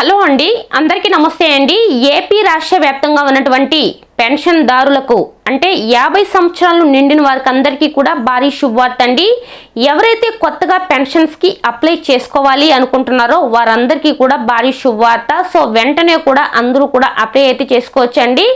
Hello అండి. అందరికీ నమస్తే అండి. ఏపీ రాష్ట్ర వ్యాప్తంగా ఉన్నటువంటి పెన్షన్దారులకు అంటే యాభై సంవత్సరాలు నిండిన వారికి అందరికీ కూడా భారీ శుభవార్త అండి. ఎవరైతే కొత్తగా పెన్షన్స్కి అప్లై చేసుకోవాలి అనుకుంటున్నారో వారందరికీ కూడా భారీ శుభవార్త. సో వెంటనే కూడా అందరూ కూడా అప్లై అయితే చేసుకోవచ్చండి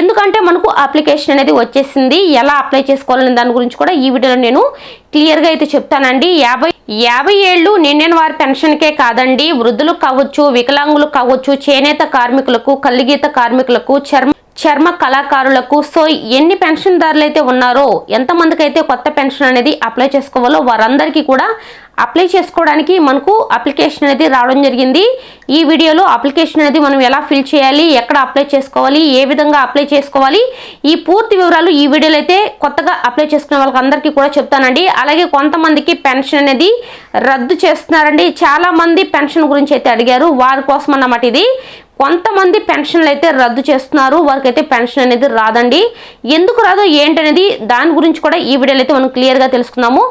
ఎందుకంటే మనకు అప్లికేషన్ అనేది వచ్చేసింది. ఎలా అప్లై చేసుకోవాలనే దాని గురించి కూడా ఈ వీడియోలో నేను క్లియర్గా అయితే చెప్తానండి. యాభై యాభై ఏళ్ళు నిండిన వారి పెన్షన్కే కాదండి. వృద్ధులు కావచ్చు వికలాంగులు కావచ్చు చేనేత కార్మికులకు కల్లిగీత కార్మికులకు చర్మ చర్మ కళాకారులకు సో ఎన్ని పెన్షన్దారులు అయితే ఉన్నారో ఎంతమందికి అయితే కొత్త పెన్షన్ అనేది అప్లై చేసుకోవాలో వారందరికీ కూడా అప్లై చేసుకోవడానికి మనకు అప్లికేషన్ అనేది రావడం జరిగింది. ఈ వీడియోలో అప్లికేషన్ అనేది మనం ఎలా ఫిల్ చేయాలి ఎక్కడ అప్లై చేసుకోవాలి ఏ విధంగా అప్లై చేసుకోవాలి ఈ పూర్తి వివరాలు ఈ వీడియోలో అయితే కొత్తగా అప్లై చేసుకునే వాళ్ళకి అందరికీ కూడా చెప్తానండి. అలాగే కొంతమందికి పెన్షన్ అనేది రద్దు చేస్తున్నారండి. చాలామంది పెన్షన్ గురించి అయితే అడిగారు. వారి కోసం అన్నమాట ఇది. కొంతమంది పెన్షన్లు అయితే రద్దు చేస్తున్నారు వారికైతే పెన్షన్ అనేది రాదండి. ఎందుకు రాదో ఏంటనేది దాని గురించి కూడా ఈ వీడియోలో అయితే మనం క్లియర్గా తెలుసుకుందాము.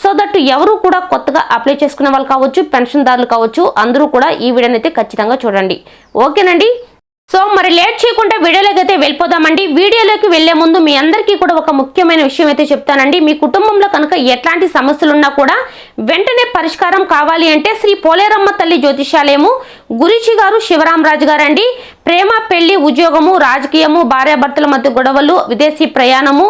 సో దట్ ఎవరు కూడా కొత్తగా అప్లై చేసుకునే వాళ్ళు కావచ్చు పెన్షన్దారులు కావచ్చు అందరూ కూడా ఈ వీడియోని అయితే ఖచ్చితంగా చూడండి. ఓకేనండి? సో మరి లేట్ చేయకుండా వీడియోలోకి అయితే వెళ్ళిపోదామండి. వీడియోలోకి వెళ్ళే ముందు మీ అందరికీ కూడా ఒక ముఖ్యమైన విషయం అయితే చెప్తానండి. మీ కుటుంబంలో కనుక ఎట్లాంటి సమస్యలు ఉన్నా కూడా వెంటనే పరిష్కారం కావాలి అంటే శ్రీ పోలేరమ్మ తల్లి జ్యోతిషాలయము గురిచి గారు శివరామరాజు గారు అండి ప్రేమ పెళ్ళి ఉద్యోగము రాజకీయము భార్యాభర్తల మధ్య గొడవలు విదేశీ ప్రయాణము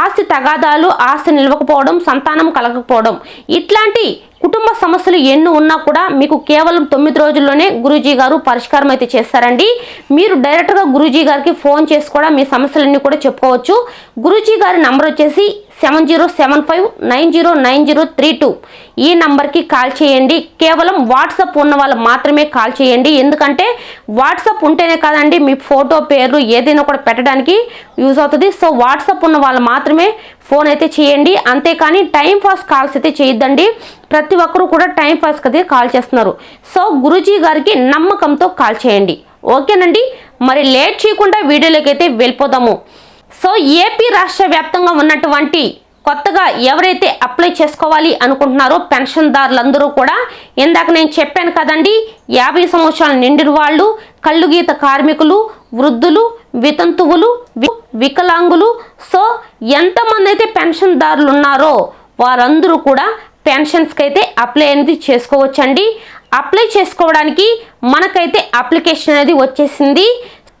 ఆస్తి తగాదాలు ఆస్తి నిలవకపోవడం సంతానం కలగకపోవడం ఇట్లాంటి కుటుంబ సమస్యలు ఎన్ని ఉన్నా కూడా మీకు కేవలం తొమ్మిది రోజుల్లోనే గురూజీ గారు పరిష్కారం అయితే చేస్తారండి మీరు డైరెక్ట్గా గురూజీ గారికి ఫోన్ చేసి కూడా మీ సమస్యలన్నీ కూడా చెప్పుకోవచ్చు. గురూజీ గారి నంబర్ వచ్చేసి seven zero seven five nine zero nine zero three two. ఈ నంబర్కి కాల్ చేయండి. కేవలం వాట్సాప్ ఉన్న వాళ్ళు మాత్రమే కాల్ చేయండి. ఎందుకంటే వాట్సాప్ ఉంటేనే కాదండి మీ ఫోటో పేర్లు ఏదైనా కూడా పెట్టడానికి యూజ్ అవుతుంది. సో వాట్సాప్ ఉన్న వాళ్ళు మాత్రమే ఫోన్ అయితే చేయండి. అంతేకాని టైం పాస్ కాల్స్ అయితే చేయొద్దండి. ప్రతి ఒక్కరూ కూడా టైం పాస్కి అయితే కాల్ చేస్తున్నారు. సో గురూజీ గారికి నమ్మకంతో కాల్ చేయండి. ఓకేనండి? మరి లేట్ చేయకుండా వీడియోలోకి అయితే వెళ్ళిపోదాము. సో ఏపీ రాష్ట్ర వ్యాప్తంగా ఉన్నటువంటి కొత్తగా ఎవరైతే అప్లై చేసుకోవాలి అనుకుంటున్నారో పెన్షన్దారులందరూ కూడా ఇందాక నేను చెప్పాను కదండి యాభై సంవత్సరాలు నిండిన వాళ్ళు కళ్ళు గీత కార్మికులు వృద్ధులు వితంతువులు వికలాంగులు సో ఎంతమంది అయితే పెన్షన్దారులు ఉన్నారో వారందరూ కూడా పెన్షన్స్కి అయితే అప్లై అనేది చేసుకోవచ్చండి. అప్లై చేసుకోవడానికి మనకైతే అప్లికేషన్ అనేది వచ్చేసింది.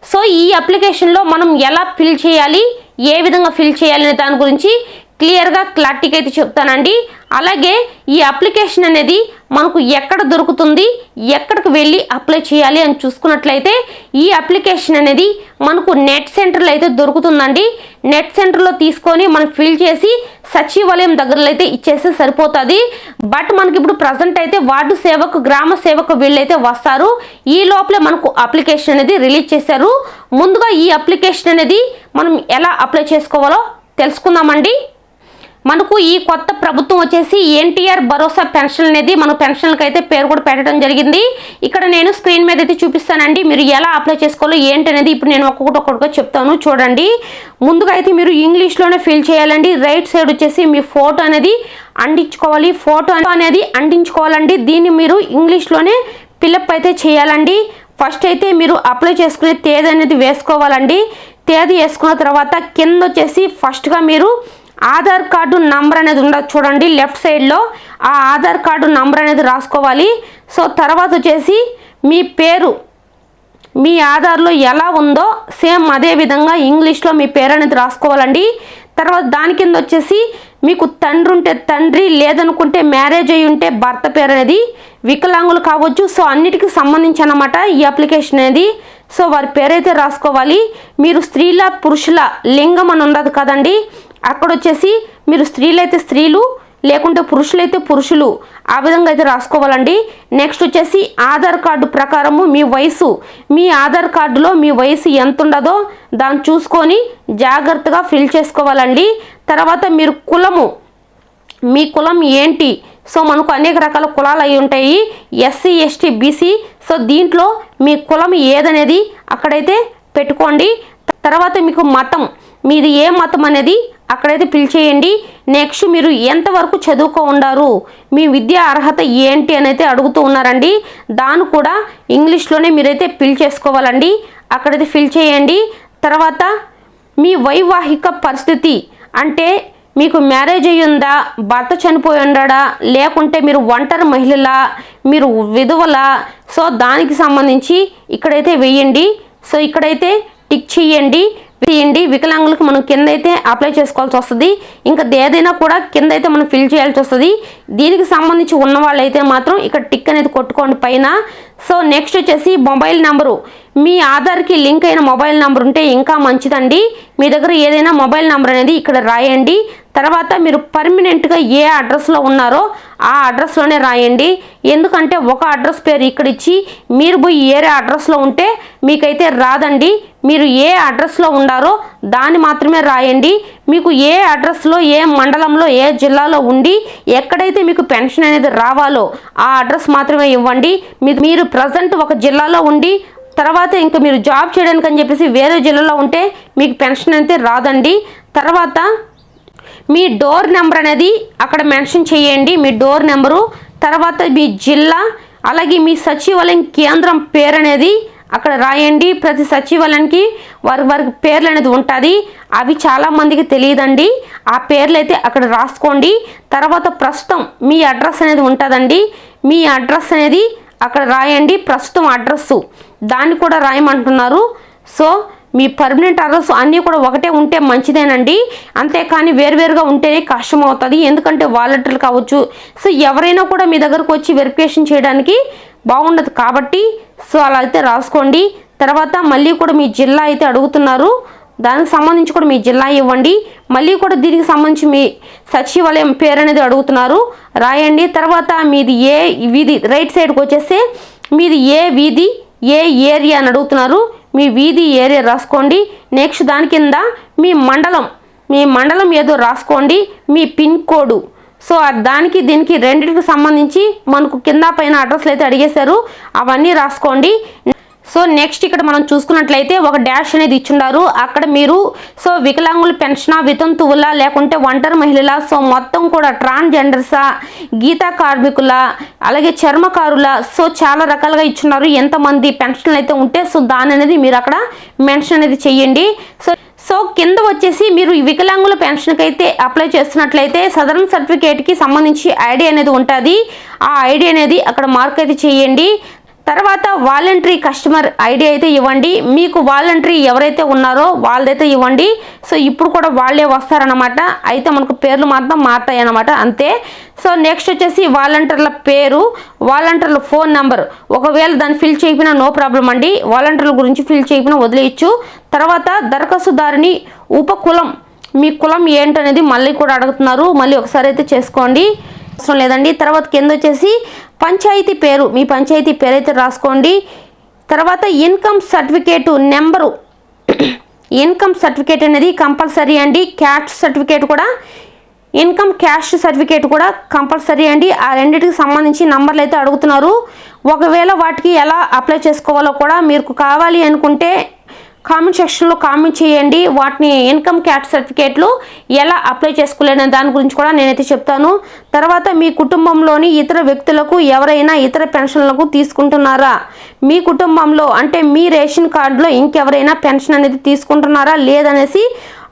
సో ఈ అప్లికేషన్లో మనం ఎలా ఫిల్ చేయాలి ఏ విధంగా ఫిల్ చేయాలి అనే దాని గురించి క్లియర్గా క్లారిటీగా అయితే చెప్తానండి. అలాగే ఈ అప్లికేషన్ అనేది మనకు ఎక్కడ దొరుకుతుంది ఎక్కడికి వెళ్ళి అప్లై చేయాలి అని చూసుకున్నట్లయితే ఈ అప్లికేషన్ అనేది మనకు నెట్ సెంటర్లో అయితే దొరుకుతుందండి. నెట్ సెంటర్లో తీసుకొని మనం ఫిల్ చేసి సచివాలయం దగ్గరలో అయితే ఇచ్చేస్తే సరిపోతుంది. బట్ మనకి ఇప్పుడు ప్రజెంట్ అయితే వార్డు సేవకు గ్రామ సేవకు వీళ్ళైతే వస్తారు. ఈ లోపలే మనకు అప్లికేషన్ అనేది రిలీజ్ చేశారు. ముందుగా ఈ అప్లికేషన్ అనేది మనం ఎలా అప్లై చేసుకోవాలో తెలుసుకుందామండి. మనకు ఈ కొత్త ప్రభుత్వం వచ్చేసి ఎన్టీఆర్ భరోసా పెన్షన్ అనేది మన పెన్షన్లకు అయితే పేరు కూడా పెట్టడం జరిగింది. ఇక్కడ నేను స్క్రీన్ మీద అయితే చూపిస్తానండి. మీరు ఎలా అప్లై చేసుకోవాలో ఏంటి అనేది ఇప్పుడు నేను ఒక్కొక్కటి ఒక్కొక్కటిగా చెప్తాను. చూడండి. ముందుగా అయితే మీరు ఇంగ్లీష్లోనే ఫిల్ చేయాలండి. రైట్ సైడ్ వచ్చేసి మీ ఫోటో అనేది అంటించుకోవాలి. ఫోటో అనేది అంటించుకోవాలండి. దీన్ని మీరు ఇంగ్లీష్లోనే పిల్లప్ అయితే చేయాలండి. ఫస్ట్ అయితే మీరు అప్లై చేసుకునే తేదీ అనేది వేసుకోవాలండి. తేదీ వేసుకున్న తర్వాత కింద వచ్చేసి ఫస్ట్గా మీరు ఆధార్ కార్డు నంబర్ అనేది ఉండదు చూడండి లెఫ్ట్ సైడ్లో ఆ ఆధార్ కార్డు నంబర్ అనేది రాసుకోవాలి. సో తర్వాత వచ్చేసి మీ పేరు మీ ఆధార్లో ఎలా ఉందో సేమ్ అదే విధంగా ఇంగ్లీష్లో మీ పేరు అనేది రాసుకోవాలండి. తర్వాత దాని కింద వచ్చేసి మీకు తండ్రి ఉంటే తండ్రి లేదనుకుంటే మ్యారేజ్ అయి ఉంటే భర్త పేరు అనేది వికలాంగులు కావచ్చు. సో అన్నిటికీ సంబంధించి అనమాట ఈ అప్లికేషన్ అనేది. సో వారి పేరైతే రాసుకోవాలి. మీరు స్త్రీల పురుషుల లింగం అని ఉండదు కదండి. అక్కడ వచ్చేసి మీరు స్త్రీలైతే స్త్రీలు లేకుంటే పురుషులైతే పురుషులు. ఆ విధంగా అయితే రాసుకోవాలండి. నెక్స్ట్ వచ్చేసి ఆధార్ కార్డు ప్రకారము మీ వయసు. మీ ఆధార్ కార్డులో మీ వయసు ఎంత ఉండదో దాన్ని చూసుకొని జాగ్రత్తగా ఫిల్ చేసుకోవాలండి. తర్వాత మీరు కులము. మీ కులం ఏంటి? సో మనకు అనేక రకాల కులాలు అయి ఉంటాయి. SC ST BC. సో దీంట్లో మీ కులం ఏదనేది అక్కడైతే పెట్టుకోండి. తర్వాత మీకు మతం. మీది ఏ మతం అనేది అక్కడైతే ఫిల్ చేయండి. నెక్స్ట్ మీరు ఎంతవరకు చదువుకో ఉండారు మీ విద్యా అర్హత ఏంటి అని అయితే అడుగుతూ ఉన్నారండి. దాన్ని కూడా ఇంగ్లీష్లోనే మీరైతే ఫిల్ చేసుకోవాలండి. అక్కడైతే ఫిల్ చేయండి. తర్వాత మీ వైవాహిక పరిస్థితి అంటే మీకు మ్యారేజ్ అయ్యి ఉందా భర్త చనిపోయి ఉండడా లేకుంటే మీరు ఒంటరి మహిళలా మీరు విధవలా సో దానికి సంబంధించి ఇక్కడైతే వెయ్యండి సో ఇక్కడైతే టిక్ చేయండి. చేయండి వికలాంగులకు మనం కింద అయితే అప్లై చేసుకోవాల్సి వస్తుంది. ఇంకా ఏదైనా కూడా కింద అయితే మనం ఫిల్ చేయాల్సి వస్తుంది. దీనికి సంబంధించి ఉన్న వాళ్ళైతే మాత్రం ఇక్కడ టిక్ అనేది కొట్టుకోండి పైన. సో నెక్స్ట్ వచ్చేసి మొబైల్ నెంబరు మీ ఆధార్కి లింక్ అయిన మొబైల్ నెంబర్ ఉంటే ఇంకా మంచిదండి. మీ దగ్గర ఏదైనా మొబైల్ నెంబర్ అనేది ఇక్కడ రాయండి. తర్వాత మీరు పర్మనెంట్గా ఏ అడ్రస్లో ఉన్నారో ఆ అడ్రస్లోనే రాయండి. ఎందుకంటే ఒక అడ్రస్ పేరు ఇక్కడ ఇచ్చి మీరు పోయి ఏరే అడ్రస్లో ఉంటే మీకైతే రాదండి. మీరు ఏ అడ్రస్లో ఉండారో దాన్ని మాత్రమే రాయండి. మీకు ఏ అడ్రస్లో ఏ మండలంలో ఏ జిల్లాలో ఉండి ఎక్కడైతే మీకు పెన్షన్ అనేది రావాలో ఆ అడ్రస్ మాత్రమే ఇవ్వండి. మీరు ప్రజెంట్ ఒక జిల్లాలో ఉండి తర్వాత ఇంకా మీరు జాబ్ చేయడానికి అని చెప్పేసి వేరే జిల్లాలో ఉంటే మీకు పెన్షన్ అయితే రాదండి. తర్వాత మీ డోర్ నెంబర్ అనేది అక్కడ మెన్షన్ చేయండి. మీ డోర్ నెంబరు తర్వాత మీ జిల్లా అలాగే మీ సచివాలయం కేంద్రం పేరు అనేది అక్కడ రాయండి. ప్రతి సచివాలయానికి వారి వారికి పేర్లు అనేది ఉంటుంది. అవి చాలా మందికి తెలియదండి. ఆ పేర్లు అయితే అక్కడ రాసుకోండి. తర్వాత ప్రస్తుతం మీ అడ్రస్ అనేది ఉంటుందండి. మీ అడ్రస్ అనేది అక్కడ రాయండి. ప్రస్తుతం అడ్రస్సు దాన్ని కూడా రాయమంటున్నారు. సో మీ పర్మనెంట్ అడ్రస్ అన్నీ కూడా ఒకటే ఉంటే మంచిదేనండి. అంతేకాని వేరువేరుగా ఉంటేనే కష్టం అవుతుంది ఎందుకంటే వాలంటీర్లు కావచ్చు. సో ఎవరైనా కూడా మీ దగ్గరకు వచ్చి వెరిఫికేషన్ చేయడానికి బాగుండదు కాబట్టి సో అలా అయితే రాసుకోండి. తర్వాత మళ్ళీ కూడా మీ జిల్లా అయితే అడుగుతున్నారు. దానికి సంబంధించి కూడా మీ జిల్లా ఇవ్వండి. మళ్ళీ కూడా దీనికి సంబంధించి మీ సచివాలయం పేరు అనేది అడుగుతున్నారు. రాయండి. తర్వాత మీది ఏ వీధి రైట్ సైడ్కి వచ్చేస్తే మీది ఏ వీధి ఏ ఏరియా అని అడుగుతున్నారు. మీ వీధి ఏరియా రాసుకోండి. నెక్స్ట్ దాని కింద మీ మండలం. మీ మండలం ఏదో రాసుకోండి. మీ పిన్ కోడ్. సో దానికి దీనికి రెండింటికి సంబంధించి మనకు కింద పైన అడ్రస్లు అయితే అడిగేశారు. అవన్నీ రాసుకోండి. సో నెక్స్ట్ ఇక్కడ మనం చూసుకున్నట్లయితే ఒక డాష్ అనేది ఇచ్చిండారు. అక్కడ మీరు సో వికలాంగుల పెన్షనా వితంతువుల లేకుంటే ఒంటరి మహిళల సో మొత్తం కూడా ట్రాన్స్జెండర్సా గీతా కార్మికుల అలాగే చర్మకారుల సో చాలా రకాలుగా ఇచ్చున్నారు. ఎంతమంది పెన్షన్లు అయితే ఉంటే సో దాని అనేది మీరు అక్కడ మెన్షన్ అనేది చెయ్యండి. సో సో కింద వచ్చేసి మీరు ఈ వికలాంగుల పెన్షన్కి అయితే అప్లై చేస్తున్నట్లయితే సదరన్ సర్టిఫికేట్కి సంబంధించి ఐడి అనేది ఉంటుంది. ఆ ఐడి అనేది అక్కడ మార్క్ అయితే చేయండి తర్వాత వాలంటరీ కస్టమర్ ఐడి అయితే ఇవ్వండి. మీకు వాలంటరీ ఎవరైతే ఉన్నారో వాళ్ళదైతే ఇవ్వండి. సో ఇప్పుడు కూడా వాళ్ళే వస్తారనమాట అయితే మనకు పేర్లు మాత్రం మారుతాయి అనమాట అంతే. సో నెక్స్ట్ వచ్చేసి వాలంటీర్ల పేరు వాలంటీర్ల ఫోన్ నెంబర్. ఒకవేళ దాన్ని ఫిల్ చేయకపోయినా నో ప్రాబ్లం అండి. వాలంటీర్ల గురించి ఫిల్ చేయకపోయినా వదిలేయచ్చు. తర్వాత దరఖాస్తుదారుని ఉపకులం మీ కులం ఏంటనేది మళ్ళీ కూడా అడుగుతున్నారు. మళ్ళీ ఒకసారి అయితే చేసుకోండి. అవసరం లేదండి. తర్వాత కింద వచ్చేసి పంచాయతీ పేరు మీ పంచాయతీ పేరు అయితే రాసుకోండి. తర్వాత income certificate number. Income certificate అనేది కంపల్సరీ అండి. క్యాష్ సర్టిఫికేట్ కూడా ఇన్కమ్ క్యాస్ట్ సర్టిఫికేట్ కూడా కంపల్సరీ అండి. ఆ రెండింటికి సంబంధించి నంబర్లు అయితే అడుగుతున్నారు. ఒకవేళ వాటికి ఎలా అప్లై చేసుకోవాలో కూడా మీకు కావాలి అనుకుంటే కామెంట్ సెక్షన్లో కామెంట్ చేయండి. వాటిని ఇన్కమ్ క్యాస్ట్ సర్టిఫికేట్లు ఎలా అప్లై చేసుకోలేని దాని గురించి కూడా నేనైతే చెప్తాను. తర్వాత మీ కుటుంబంలోని ఇతర వ్యక్తులకు ఎవరైనా ఇతర పెన్షన్లకు తీసుకుంటున్నారా? మీ కుటుంబంలో అంటే మీ రేషన్ కార్డులో ఇంకెవరైనా పెన్షన్ అనేది తీసుకుంటున్నారా? లేదనేసి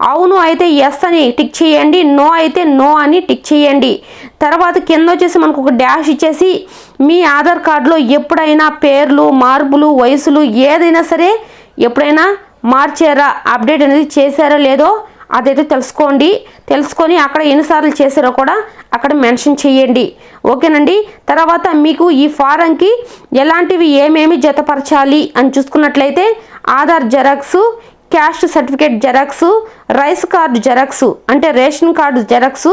అవును అయితే ఎస్ అని టిక్ చేయండి. నో అయితే నో అని టిక్ చేయండి. తర్వాత కింద వచ్చేసి మనకు ఒక డాష్ ఇచ్చేసి మీ ఆధార్ కార్డులో ఎప్పుడైనా పేర్లు మార్పులు వయసులు ఏదైనా సరే ఎప్పుడైనా మార్చారా అప్డేట్ అనేది చేశారా లేదో అదైతే తెలుసుకోండి. తెలుసుకొని అక్కడ ఎన్నిసార్లు చేశారో కూడా అక్కడ మెన్షన్ చేయండి. ఓకేనండి? తర్వాత మీకు ఈ ఫారంకి ఎలాంటివి ఏమేమి జతపరచాలి అని చూసుకున్నట్లయితే Aadhaar xerox caste certificate xerox rice card xerox అంటే రేషన్ కార్డు జెరాక్సు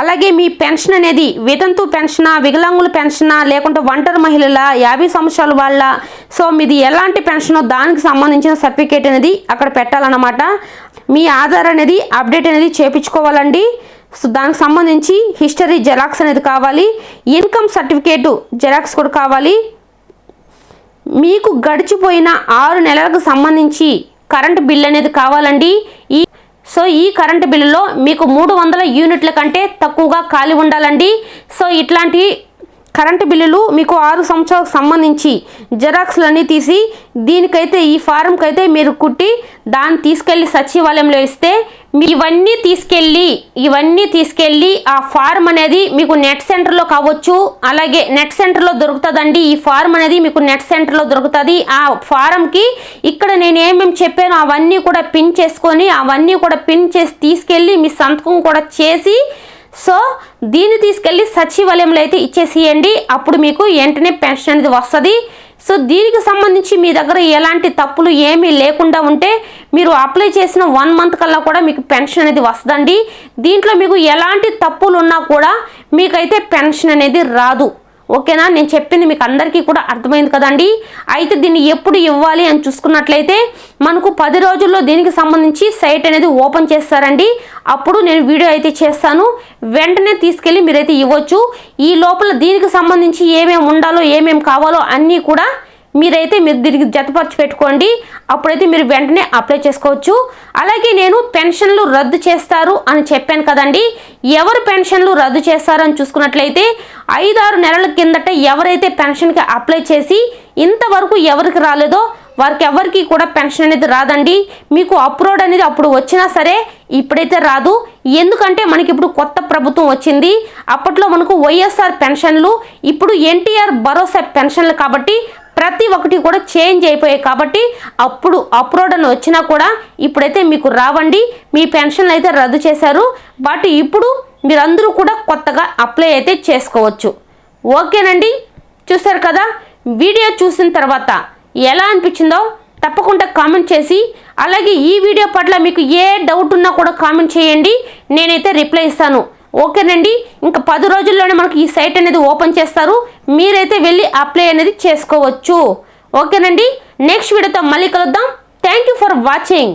అలాగే మీ పెన్షన్ అనేది వితంతు పెన్షనా వికలాంగుల పెన్షనా లేకుంటే ఒంటరి మహిళల యాభై సంవత్సరాల వాళ్ళ? సో మీది ఎలాంటి పెన్షనో దానికి సంబంధించిన సర్టిఫికేట్ అనేది అక్కడ పెట్టాలన్నమాట. మీ ఆధార్ అనేది అప్డేట్ అనేది చేపించుకోవాలండి. సో దానికి సంబంధించి హిస్టరీ జెరాక్స్ అనేది కావాలి. ఇన్కమ్ సర్టిఫికేటు జెరాక్స్ కూడా కావాలి. మీకు గడిచిపోయిన ఆరు నెలలకు సంబంధించి కరెంట్ బిల్ అనేది కావాలండి. సో ఈ కరెంటు బిల్లులో మీకు మూడు వందల యూనిట్ల కంటే తక్కువగా ఖాళీ ఉండాలండి. సో ఇట్లాంటి కరెంటు బిల్లులు మీకు ఆరు సంవత్సరాలకు సంబంధించి జెరాక్స్లన్నీ తీసి దీనికైతే ఈ ఫారంకి అయితే మీరు కుట్టి దాన్ని తీసుకెళ్ళి సచివాలయంలో ఇస్తే మీ ఇవన్నీ తీసుకెళ్ళి ఇవన్నీ తీసుకెళ్ళి ఆ ఫారం అనేది మీకు నెట్ సెంటర్లో కావచ్చు అలాగే నెట్ సెంటర్లో దొరుకుతుందండి. ఈ ఫారం అనేది మీకు నెట్ సెంటర్లో దొరుకుతుంది. ఆ ఫారంకి ఇక్కడ నేను ఏమేమి చెప్పానో అవన్నీ కూడా పిన్ చేసుకొని అవన్నీ కూడా పిన్ చేసి తీసుకెళ్ళి మీ సంతకం కూడా చేసి సో దీన్ని తీసుకెళ్ళి సచివాలయంలో అయితే ఇచ్చేసేయండి. అప్పుడు మీకు వెంటనే పెన్షన్ అనేది వస్తుంది. సో దీనికి సంబంధించి మీ దగ్గర ఎలాంటి తప్పులు ఏమీ లేకుండా ఉంటే మీరు అప్లై చేసిన వన్ మంత్ కల్లా కూడా మీకు పెన్షన్ అనేది వస్తుందండి. దీంట్లో మీకు ఎలాంటి తప్పులు ఉన్నా కూడా మీకైతే పెన్షన్ అనేది రాదు. ఓకేనా? నేను చెప్పింది మీకు అందరికీ కూడా అర్థమైంది కదండి. అయితే దీన్ని ఎప్పుడు ఇవ్వాలి అని చూసుకున్నట్లయితే మనకు పది రోజుల్లో దీనికి సంబంధించి సైట్ అనేది ఓపెన్ చేస్తారండి. అప్పుడు నేను వీడియో అయితే చేస్తాను. వెంటనే తీసుకెళ్ళి మీరైతే ఇవ్వచ్చు. ఈ లోపల దీనికి సంబంధించి ఏమేమి ఉండాలో ఏమేమి కావాలో అన్నీ కూడా మీరైతే మీరు దీనికి జతపరచు పెట్టుకోండి. అప్పుడైతే మీరు వెంటనే అప్లై చేసుకోవచ్చు. అలాగే నేను పెన్షన్లు రద్దు చేస్తారు అని చెప్పాను కదండి. ఎవరు పెన్షన్లు రద్దు చేస్తారని చూసుకున్నట్లయితే ఐదారు నెలల కిందట ఎవరైతే పెన్షన్కి అప్లై చేసి ఇంతవరకు ఎవరికి రాలేదో వారికి ఎవరికి కూడా పెన్షన్ అనేది రాదండి. మీకు అప్రోడ్ అనేది అప్పుడు వచ్చినా సరే ఇప్పుడైతే రాదు. ఎందుకంటే మనకి ఇప్పుడు కొత్త ప్రభుత్వం వచ్చింది. అప్పట్లో మనకు వైఎస్ఆర్ పెన్షన్లు ఇప్పుడు ఎన్టీఆర్ భరోసా పెన్షన్లు కాబట్టి ప్రతి ఒక్కటి కూడా చేంజ్ అయిపోయాయి కాబట్టి అప్పుడు అప్లోడ్ అని వచ్చినా కూడా ఇప్పుడైతే మీకు రావండి. మీ పెన్షన్లు అయితే రద్దు చేశారు. బట్ ఇప్పుడు మీరందరూ కూడా కొత్తగా అప్లై అయితే చేసుకోవచ్చు. ఓకేనండి? చూసారు కదా? వీడియో చూసిన తర్వాత ఎలా అనిపించిందో తప్పకుండా కామెంట్ చేసి అలాగే ఈ వీడియో పట్ల మీకు ఏ డౌట్ ఉన్నా కూడా కామెంట్ చేయండి. నేనైతే రిప్లై ఇస్తాను. ఓకేనండి? ఇంకా పది రోజుల్లోనే మనకు ఈ సైట్ అనేది ఓపెన్ చేస్తారు. మీరైతే వెళ్ళి అప్లై అనేది చేసుకోవచ్చు. ఓకేనండి? నెక్స్ట్ వీడియోతో మళ్ళీ కలుద్దాం. Thank you for watching